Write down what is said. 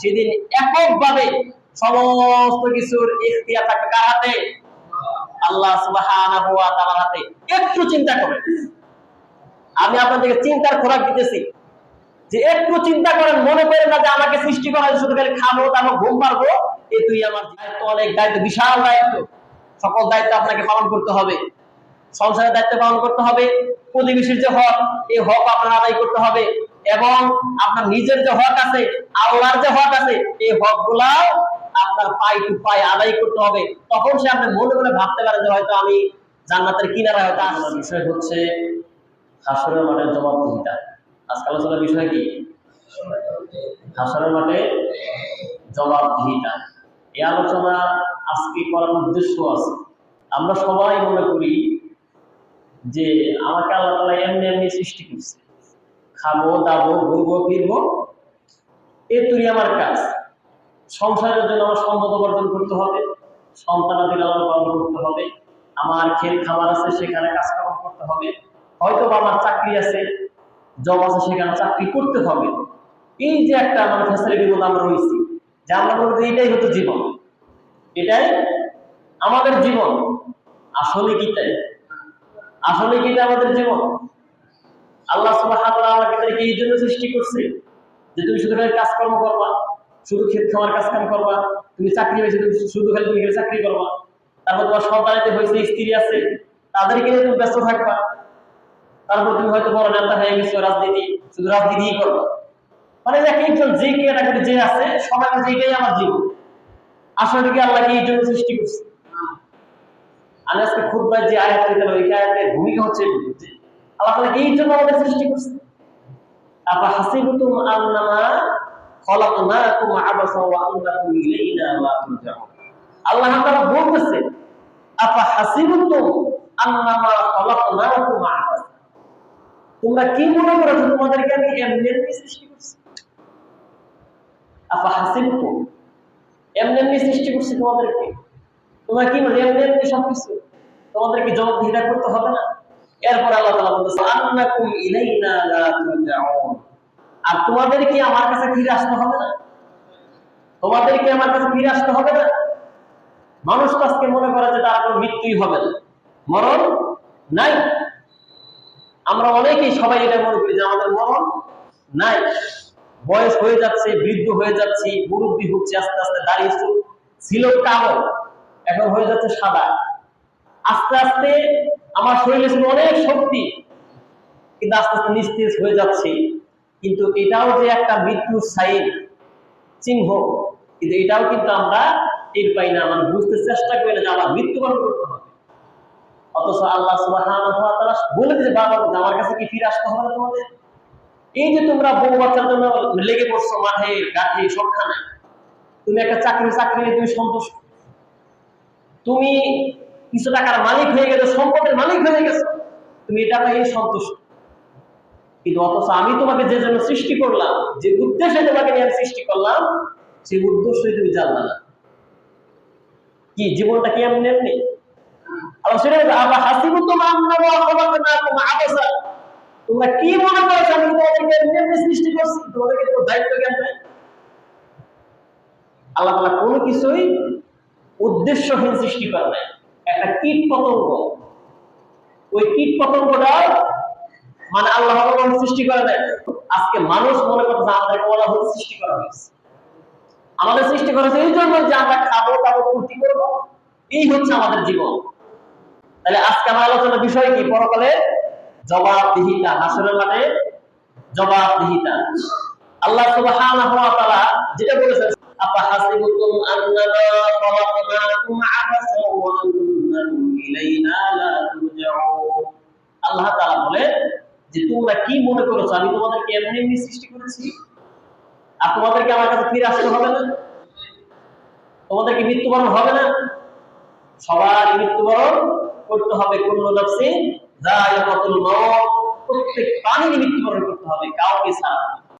সেদিন এককভাবে সমস্ত কিছুর ইখতিয়ার থাকবে কার হাতে? আল্লাহ সুবহানাহু ওয়া তাআলার হাতে। একটু চিন্তা করেন। আমি আপনাদেরকে চিন্তার খোরাক দিতেছি যে একটু চিন্তা করেন, মনে করেন না যে আমাকে সৃষ্টি করা হয়েছে, শুধু খালি খাব, তারপর ঘুম পারব এই তুই আমার দায়িত্ব অনেক, দায়িত্ব বিশাল দায়িত্ব। সকল দায়িত্ব আপনাকে পালন করতে হবে। সংসারের দায়িত্ব পালন করতে হবে, প্রতিবেশীর যে হক, এই হক আপনার আদায় করতে হবে এবং আপনার নিজের যে হক আছে, আল্লাহর যে হক আছে, এই হক গুলাও আপনার পাই টু পাই আদায় করতে হবে। তখন সে আপনি মনে মনে ভাবতে পারেন যে হয়তো আমি জান্নাতের কিনারা হয়তো আসলাম বিষয় হচ্ছে হাসরের মাঠের জবাবদিহিতা। আজকাল আলোচনার বিষয় কি? হাসরের মাঠে জবাবদিহিতা। এই আলোচনা আজকে করার উদ্দেশ্য আছে। আমরা সবাই মনে করি যে আমাকে আল্লাহ তালা এমনি এমনি সৃষ্টি করছে। খাব, দাবো, ঘুরবো, ফিরবো, এ তুই আমার কাজ। সংসারের জন্য আমার সম্পদ উপার্জন করতে হবে সন্তানাদি লালন পালন করতে হবে, আমার খেল খাবার আছে, সেখানে কাজকর্ম করতে হবে হয়তো বা আমার চাকরি আছে জব আছে, সেখানে চাকরি করতে হবে। এই যে একটা আমার ফ্যাসিলিটির মধ্যে আমরা রয়েছি, যে আমরা মনে করি এটাই হতো জীবন। এটাই আমাদের জীবন। আসলে কি তাই? আসলে কি আমাদের জীবন? আল্লাহ সুবহানাহু ওয়া তাআলা এই জন্য সৃষ্টি করছে? যে তুমি শুধু খালি কাজকর্ম করবা, শুধু ক্ষেত খামার কাজ কাম করবা, তুমি চাকরি পেয়েছে তুমি শুধু খালি তুমি চাকরি করবা। তারপর তোমার সন্তানিতে হয়েছে স্ত্রী আছে তাদেরকে নিয়ে তুমি ব্যস্ত থাকবা। তারপর তুমি হয়তো বড় নেতা হয়ে গেছো, রাজনীতি, শুধু রাজনীতিই করবা। মানে যে একজন যে ক্যাটাগরি যে আছে, সবাই এটাই আমার জীবন। আসলে কি আল্লাহকে এই জন্য সৃষ্টি করছে? আমি আজকে খুববার যে আয়াত দিতে ওই আয়াতের ভূমিকা হচ্ছে আল্লাহ তাআলা এই জন্য আমাদের সৃষ্টি করছে আফা হাসিবতুম আন্নামা খলাকনাকুম আবাসা ওয়া আন্নাকুম ইলাইনা লা তুরজাউন। আল্লাহ তাআলা বলতেছে, আফা হাসিবতুম আন্নামা খলাকনাকুম আবাসা। তোমরা কি মনে করেছ তোমাদেরকে আমি এমনি এমনি সৃষ্টি করছি? আফা হাসিবতুম এমনি এমনি সৃষ্টি করছি তোমাদেরকে। তোমরা কি মনে এমনি এমনি সবকিছু? তোমাদেরকে জবাবদিহিতা করতে হবে না? এরপর আল্লাহ তাআলা বলতেছে, আন্নাকুম ইলাইনা লা তুরজাউন। আর তোমাদের কি আমার কাছে ফিরে আসতে হবে না? তোমাদের কি আমার কাছে ফিরে আসতে হবে না? মানুষ তো আজকে মনে করে যে তার কোনো মৃত্যুই হবে না। মরণ নাই। আমরা অনেকেই সবাই এটা মনে করি যে আমাদের মরণ নাই। বয়স হয়ে যাচ্ছে, বৃদ্ধ হয়ে যাচ্ছি, মুরব্বী হচ্ছে, আস্তে আস্তে দাঁড়িয়ে ছিল কালো এখন হয়ে যাচ্ছে সাদা। আস্তে আস্তে আমার শরীরে ছিল অনেক শক্তি, কিন্তু আস্তে আস্তে নিস্তেজ হয়ে যাচ্ছে। কিন্তু এটাও যে একটা মৃত্যুর সাইন, চিহ্ন, কিন্তু এটাও কিন্তু আমরা টের পাই না। মানে বুঝতে চেষ্টা করি না যে আমার মৃত্যুবরণ করতে হবে। অথচ আল্লাহ ওয়া বলে দিয়েছে বাবা আমার কাছে কি ফিরে আসতে হবে তোমাদের? এই যে তোমরা বউ বাচ্চার জন্য লেগে পড়ছো মাঠে গাঠে সবখানে, তুমি একটা চাকরি চাকরি নিয়ে তুমি সন্তুষ্ট। তুমি কিছু টাকার মালিক হয়ে গেছো, সম্পদের মালিক হয়ে গেছো, তুমি এটা পাই সন্তুষ্ট। কিন্তু অথচ আমি তোমাকে যে জন্য সৃষ্টি করলাম, যে উদ্দেশ্যে তোমাকে নিয়ে সৃষ্টি করলাম, সেই উদ্দেশ্যই তুমি জানলা না। কি, জীবনটা কি মনে আমি তোমাদেরকে এমনি আল্লাহ তাআলা কোনো কিছুই উদ্দেশ্যহীন সৃষ্টি করে নাই। একটা কীট পতঙ্গ। ওই কীট পতঙ্গটা মানে আল্লাহ সৃষ্টি করে নাই। আজকে মানুষ মনে করছে আমাদেরকে বলা হচ্ছে সৃষ্টি করা হয়েছে। আমাদের সৃষ্টি করা হয়েছে এই জন্য যে আমরা খাব খাব, ফুর্তি করব, এই হচ্ছে আমাদের জীবন। তাহলে আজকে আমার আলোচনার বিষয় কি? পরকালে জবাবদিহিতা, হাসরের মাঠে জবাবদিহিতা। আল্লাহ সুবহানাহু ওয়া তাআলা যেটা বলেছেন আপা হাসিবুতুম তোমরা কি মনে করেছ? আমি তোমাদেরকে এমনি এমনি সৃষ্টি করেছি? আর তোমাদেরকে আমার কাছে ফিরে আসতে হবে না? তোমাদেরকে মৃত্যুবরণ হবে না? সবার মৃত্যুবরণ করতে হবে কোন নফসে। প্রত্যেক প্রাণীর মৃত্যুবরণ করতে হবে, কাউকে ছাড়া।